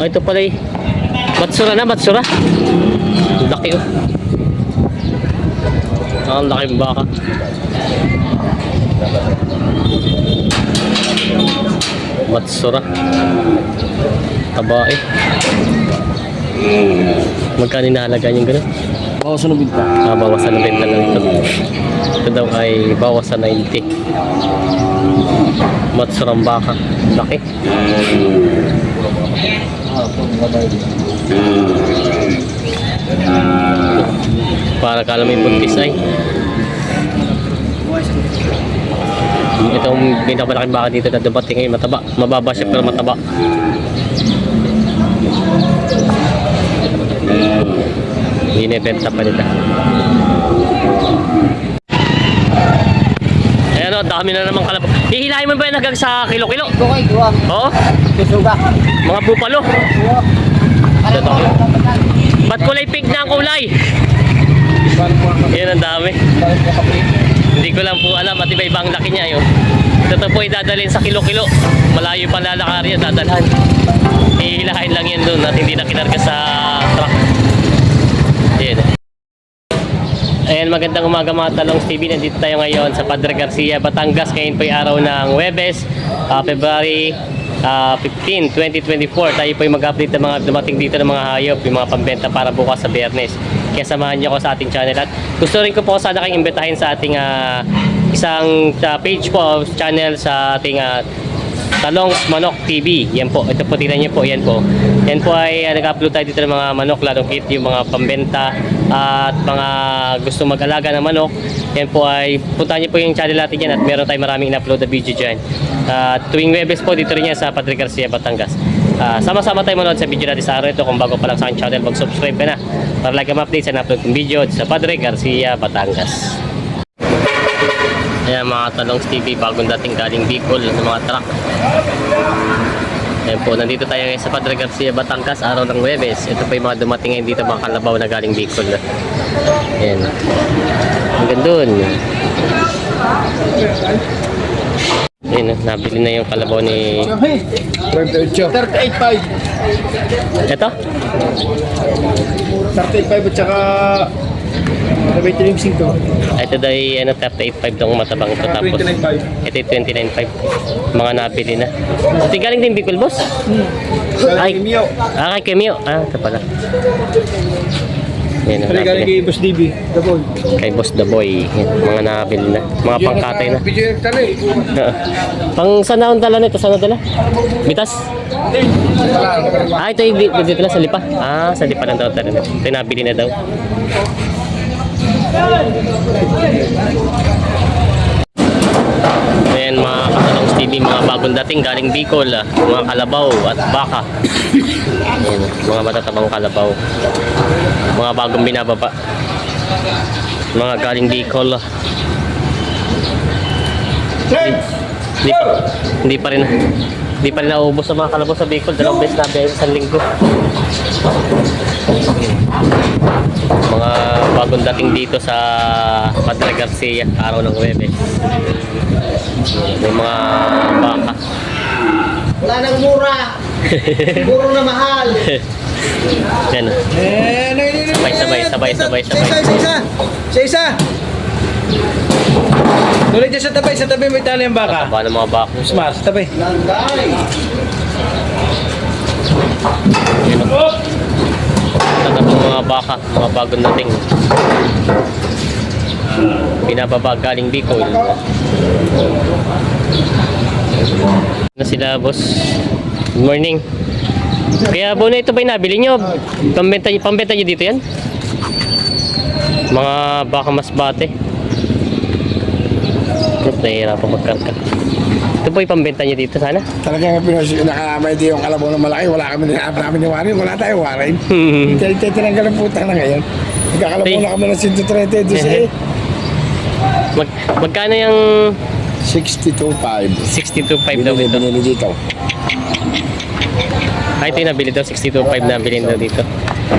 Oh, ito pala eh. Matsura na, matsura. Laki oh. Ah, Ang laki ng baka. Matsura. Taba eh. Magkano inahalaga yung gano'n? Bawas ng binta. Ah, bawasan ng benta lang ito. Ito daw ay bawasan 90. Matsurang baka. Laki. Para kala may buntis ay. Itong pinakamalaking baka dito na dumating ngayon mataba. Mababa siya pero mataba. Binibenta pa nila. Ayan o, dami na naman kalabang. Hihilahin mo ba yan hanggang sa kilo-kilo? Okay, dua. Oo, Susuga. mga bupalo. Ito. Ba't kulay pink na ang kulay? Yan ang dami. Hindi ko lang po alam at iba ibang laki niya yun. Ito po idadalhin sa kilo-kilo. Malayo pa lalakari yan, dadalhan. Hihilahin lang yan doon at hindi na kinarga sa truck. Ayan. Ayan, magandang umaga mga talong TV. Nandito tayo ngayon sa Padre Garcia, Batangas. Ngayon po ay araw ng Webes, ah, February ah, 15, 2024. Tayo po ay mag-update ng mga dumating dito ng mga hayop, yung mga pambenta para bukas sa biyernes. Kaya samahan niyo ako sa ating channel. At gusto rin ko po sana kayong imbitahin sa ating ah, isang ah, page po, channel sa ating ah, Talongs Manok TV. Yan po. Ito po, tingnan niyo po. Yan po. Yan po ay uh, nag-upload tayo dito ng mga manok, lalong kit yung mga pambenta at mga gusto mag-alaga ng manok. Yan po ay puntahan niyo po yung channel natin yan at meron tayong maraming in-upload na video dyan. At tuwing Webes po dito rin yan sa Padre Garcia, Batangas. Ah, sama-sama tayo manood sa video natin sa araw ito. Kung bago pa lang sa aking channel, mag-subscribe ka na para lagi ma-update sa na-upload kong video sa Padre Garcia, Batangas. Ayan mga talong TV, bagong dating galing Bicol ng mga truck. Ayan po, nandito tayo ngayon sa Padre Garcia, Batangas, araw ng Webes. Ito pa yung mga dumating ngayon dito, mga kalabaw na galing Bicol. Ayan. Hanggang doon. Ayan, nabili na yung kalabaw ni... 38.5. Ito? 38.5 at saka Sabay trimsing to. Ito daw ay ano, 38.5 itong matabang ito. Tapos 29.5. ito yung 29.5. Mga nabili na. Ito galing din Bicol, boss? Ay. Ay, Mio. Ah, kay Kemio. Ah, ito pala. Yan Kali galing kay Boss DB. Dabol. Kay Boss The Boy. Yan, Mga nabili na. Mga pangkatay na. Video yung tali. Pang saan na ang dala nito? Saan dala? Bitas? Ah, ito yung di- dito na sa lipa. Ah, sa lipa ng daw tala na. Ito yung nabili na daw. Ayan mga katalong TV, mga bagong dating galing Bicol, ah, mga kalabaw at baka. Ayan, mga matatabang kalabaw. Mga bagong binababa. Mga galing Bicol. ah. Hindi pa, hindi pa rin hindi pa rin naubos sa mga kalabaw sa Bicol. Dalawang beses na beses sa linggo. Bagong dating dito sa Padre Garcia, araw ng Webes. May mga baka. Wala nang mura. Puro na mahal. Yan. Eh, ano yun? Sabay, sabay, sabay, sabay, Sa isa, sabay. sa isa. Sa isa. Tuloy dyan sa tabi, sa tabi may tali ang baka. Taba ng mga baka. Smart, sa tabi. Landay. Yan. Mga baka, mga bagong dating. Pinababa galing Bicol. Na sila, boss. Good morning. Kaya Bona, ito ba yung nabili nyo? Pambenta, pambenta nyo dito yan? Mga baka mas bate. Nahihirapan magkarga. Po yung pambenta nyo dito sana? Talagang pinos nakamay di yung kalabaw na malaki, wala kami na namin yung warin, wala tayong warin. Tayo tinanggal ang putang na ngayon. Nagkakalabaw na kami ng 130 doon sa Mag, magkano yung 62.5. 62.5 daw Binili, ito? binili dito. Ay, ito yung nabili daw, 62.5 na bilhin daw dito.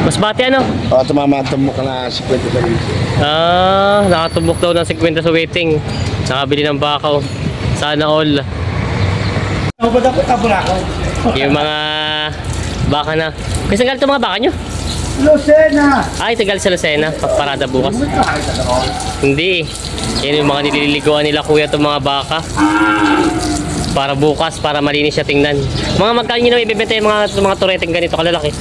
Mas bati ano? O, tumama mo ka na 50 pa rin. Ah, nakatubok daw ng 50 sa waiting. Nakabili ng bakaw. Sana all. Ako ako? Yung mga Baka na. Kasi galit mga baka nyo? Lucena! Ay, tagal sa Lucena. Parada bukas. Hindi. Yan yung mga nililiguan nila kuya itong mga baka. Para bukas, para malinis siya tingnan. Mga magkano nyo na ibibenta yung mga, mga tureteng ganito kalalaki?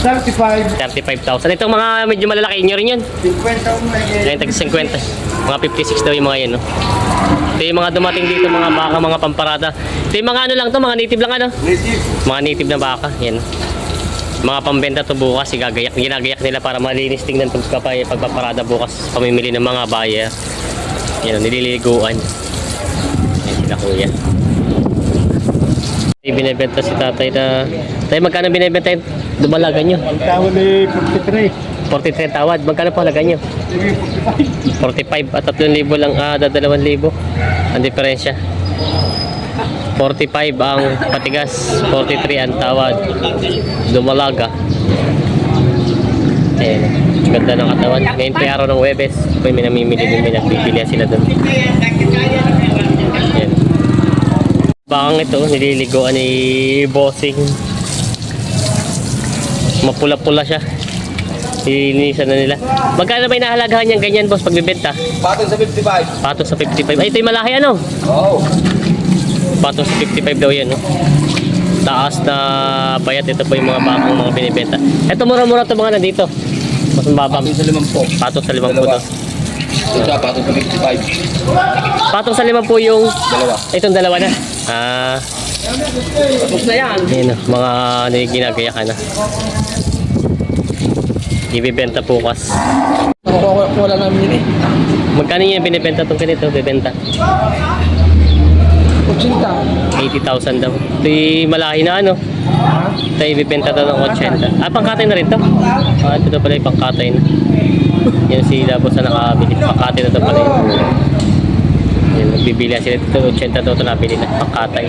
35. 35,000. Itong mga medyo malalaki, inyo rin yun. 50 ang lagi. Yan, tag 50. Mga 56 daw yung mga yan, no? Ito yung mga dumating dito, mga baka, mga pamparada. Ito yung mga ano lang to, mga native lang ano? Native. Mga native na baka, yan. Mga pambenta to bukas, igagayak, ginagayak nila para malinis tingnan pagpapa, pagpaparada bukas, pamimili ng mga buyer. Yan, nililiguan. Yan sila kuya. Binibenta si tatay na... Tay, magkano binibenta yung dumalaga nyo? Ang tawag ni 43. 43 tawad. Magkano po halaga nyo? 45 at 3,000 lang, ah, 2,000 ang diferensya. 45 ang patigas, 43 ang tawad. Dumalaga. Ayan. Ganda ng katawan. Ngayon pa araw ng Webes. Ito may namimili din, may nagbibili sila doon. Ayan. Bakang ito, nililiguan ni Bossing. Mapula-pula siya. Nilinisan na nila. Magkano ba inahalagahan niyang ganyan, boss, pagbibenta? Patong sa 55. Patos sa 55. Ay, ito yung malaki, ano? Oo. Patos sa 55 daw yan, no? Taas na bayat. Ito po yung mga bakang mga binibenta. Ito, mura-mura ito mga nandito. Mas mababa. Patong sa 50. Patos sa 50 Dalawa. daw. Isa, patong sa 55. Patos sa 50 yung... Dalawa. Itong dalawa na. Ah, Tapos na yan. Yan, mga ano yung ginagayakan na. Ibibenta bukas. Nakukuha ko wala namin yun eh. Magkano yung binibenta itong ganito? Bibenta. 80. 80,000 daw. Ito yung malahi na ano. Ito yung ibibenta daw ng 80. Ah, pangkatay na rin to. Ah, ito na pala yung pangkatay na. Yan si Labos na nakabili. Pangkatay na to pala yun. Nagbibili sila ito. 80 daw ito nabili na. Pangkatay.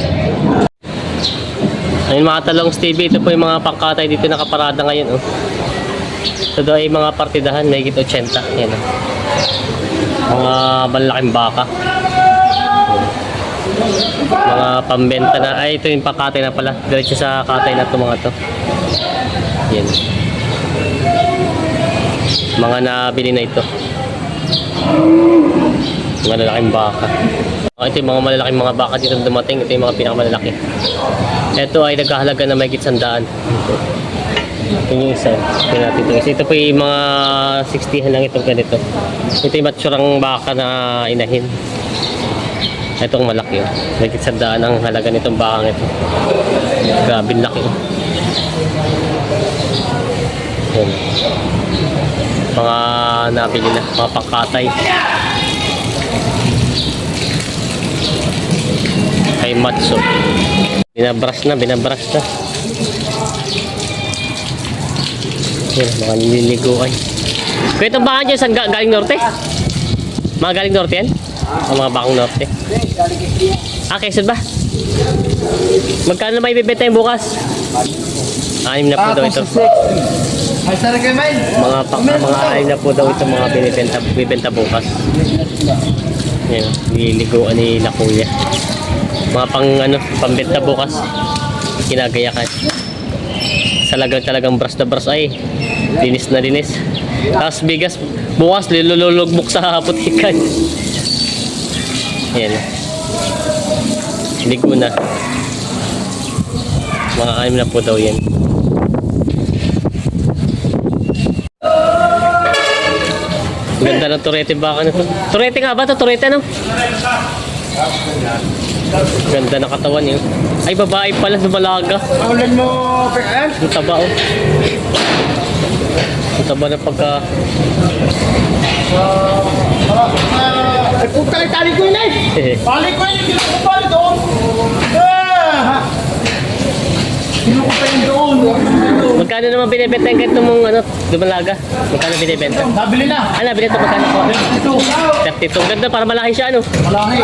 Ayun mga talong Stevie, ito po yung mga pangkatay dito nakaparada ngayon. Oh. Ito daw ay mga partidahan, may 80. Yan. Oh. Mga malaking baka mga pambenta na ay ito yung pakatay na pala diretso sa katay na to mga to yan mga nabili na ito mga lalaking baka oh, ito yung mga malalaking mga baka dito dumating ito yung mga pinakamalalaki ito ay nagkahalaga na may sandaan ito yung isa ito natin ito ito po yung mga 60 lang itong ganito ito yung matsurang baka na inahin Itong malaki oh. May sandaan ang halaga nitong bakang ito. Grabe laki oh. Yan. Mga nabili na, mga pangkatay. Kay Matso. Binabras na, binabras na. Yan, mga nililiguan. Kaya itong baka dyan, saan ga- galing norte? Mga galing norte yan? Ang mga bakang norte. Ah, Quezon ba? Magkano na may bibenta yung bukas? Anim na po daw ito. Mga pang, mga anim na po daw ito mga binibenta, bibenta bukas. Yan, nililiguan ni La Kuya. Mga pang ano, pambenta bukas. Kinagayakan. Talagang talagang bras na bras ay. Linis na linis. Tapos bigas, bukas lilululugbok sa putikan. Yan. Ligo na. Mga anim na po daw yan. Ganda ng turete baka na to. Turete nga ba to? Turete ano? Ganda ng katawan yun. Ay, babae pala, dumalaga. Paulan mo, Pekan? Ang taba oh. Ang taba na pagka... Ay, puta lang tali ko yun, eh. Balik ko yun, kinakabali doon. Ah! Kinukupa yun doon. Magkano naman binibenta yung ganito mong ano, dumalaga? Magkano binibenta? Nabili na. Ah, nabili ito magkano po? Ito. 32. Ganda, para malaki siya ano. Malaki.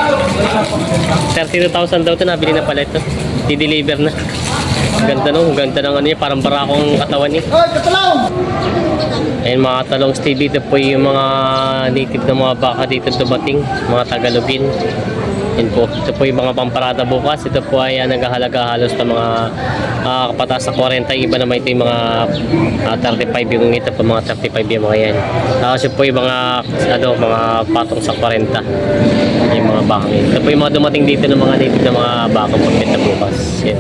32,000 daw ito, nabili na pala ito. Di-deliver na. Ganda no, ganda ng ano niya, parang barakong katawan niya. Ay, katalaw! Ayun mga talong Stevie, ito po yung mga native na mga baka dito dumating, mga Tagalogin. Po po. Ito po yung mga pamparada bukas. Ito po ay uh, naghahalaga halos ng mga uh, kapatas sa 40. Iba naman ito yung mga ah, 35 yung ito po mga 35 yung mga yan. Tapos yun po yung mga ano, mga patong sa 40. Yung mga yun. Ito po yung mga dumating dito ng mga native na mga bakang pagbenta bukas. Yan.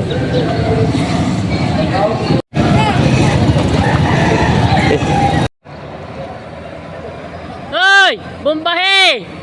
Hoy! Bombahe!